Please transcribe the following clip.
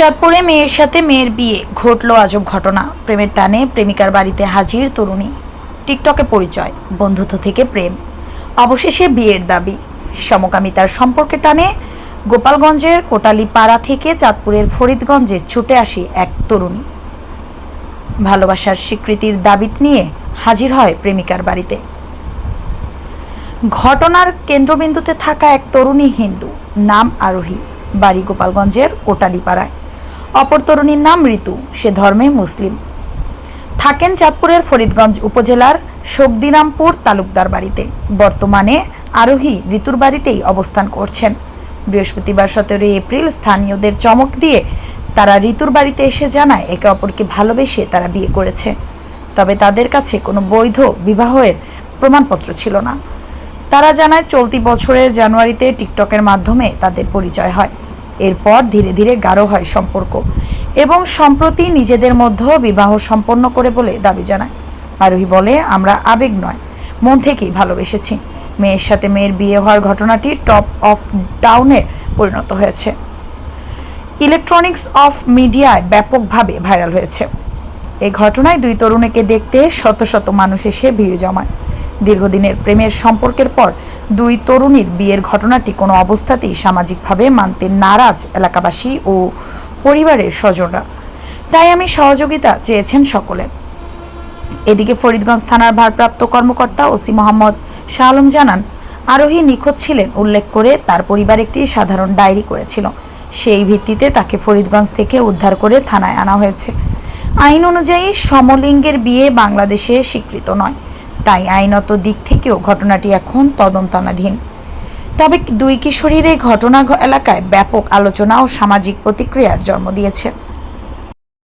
চাঁদপুরে মেয়ের সাথে মেয়ের বিয়ে, ঘটলো আজব ঘটনা। প্রেমের টানে প্রেমিকার বাড়িতে হাজির তরুণী। টিকটকে পরিচয়, বন্ধুত্ব থেকে প্রেম। অবশেষে বিয়ের দাবি। সমকামিতার সম্পর্কে টানে গোপালগঞ্জের কোটালীপাড়া থেকে চাঁদপুরের ফরিদগঞ্জে ছুটে আসে এক তরুণী। ভালোবাসার স্বীকৃতির দাবি নিয়ে হাজির হয় প্রেমিকার বাড়িতে। ঘটনার কেন্দ্রবিন্দুতে থাকা এক তরুণী হিন্দু, নাম আরোহী, বাড়ি গোপালগঞ্জের কোটালীপাড়ায়। অপর তরুণীর নাম ঋতু, সে ধর্মে মুসলিম। থাকেন চাঁদপুরের ফরিদগঞ্জ উপজেলার শোকদিরামপুর তালুকদার বাড়িতে। বর্তমানে আরোহী ঋতুর বাড়িতেই অবস্থান করছেন। বৃহস্পতিবার সতেরোই এপ্রিল স্থানীয়দের চমক দিয়ে তারা ঋতুর বাড়িতে এসে জানায়, একে অপরকে ভালোবেসে তারা বিয়ে করেছে। তবে তাদের কাছে কোনো বৈধ বিবাহের প্রমাণপত্র ছিল না। তারা জানায়, চলতি বছরের জানুয়ারিতে টিকটকের মাধ্যমে তাদের পরিচয় হয়। এরপর ধীরে ধীরে গাঢ় হয় সম্পর্ক এবং সম্প্রতি নিজেদের মধ্যেও বিবাহ সম্পন্ন করে বলে দাবি জানায়। আরোহী বলে, আমরা আবেগ নয়, মন থেকেই ভালোবেসেছি। মেয়ের সাথে মেয়ের বিয়ে হওয়ার ঘটনাটি টপ অফ ডাউনে পরিণত হয়েছে। ইলেকট্রনিক্স অফ মিডিয়ায় ব্যাপকভাবে ভাইরাল হয়েছে। এই ঘটনায় দুই তরুণীকে দেখতে শত শত মানুষ এসে ভিড় জমায়। দীর্ঘদিনের প্রেমের সম্পর্কের পর দুই তরুণীর বিয়ের ঘটনাটি কোনো অবস্থাতেই সামাজিকভাবে মানতে নারাজ এলাকাবাসী ও পরিবারের স্বজনরা। তাই আমি সহযোগিতা চেয়েছেন সকলের। এদিকে ফরিদগঞ্জ থানার ভারপ্রাপ্ত কর্মকর্তা ওসি মোহাম্মদ শাহ আলম জানান, আরোহী নিখোঁজ ছিলেন উল্লেখ করে তার পরিবার একটি সাধারণ ডায়েরি করেছিল। সেই ভিত্তিতে তাকে ফরিদগঞ্জ থেকে উদ্ধার করে থানায় আনা হয়েছে। আইন অনুযায়ী সমলিঙ্গের বিয়ে বাংলাদেশে স্বীকৃত নয়। তাই আইনত দিক থেকেও ঘটনাটি এখন তদন্তনাধীন। তবে দুই কিশোরীর এই ঘটনা এলাকায় ব্যাপক আলোচনা ও সামাজিক প্রতিক্রিয়ার জন্ম দিয়েছে।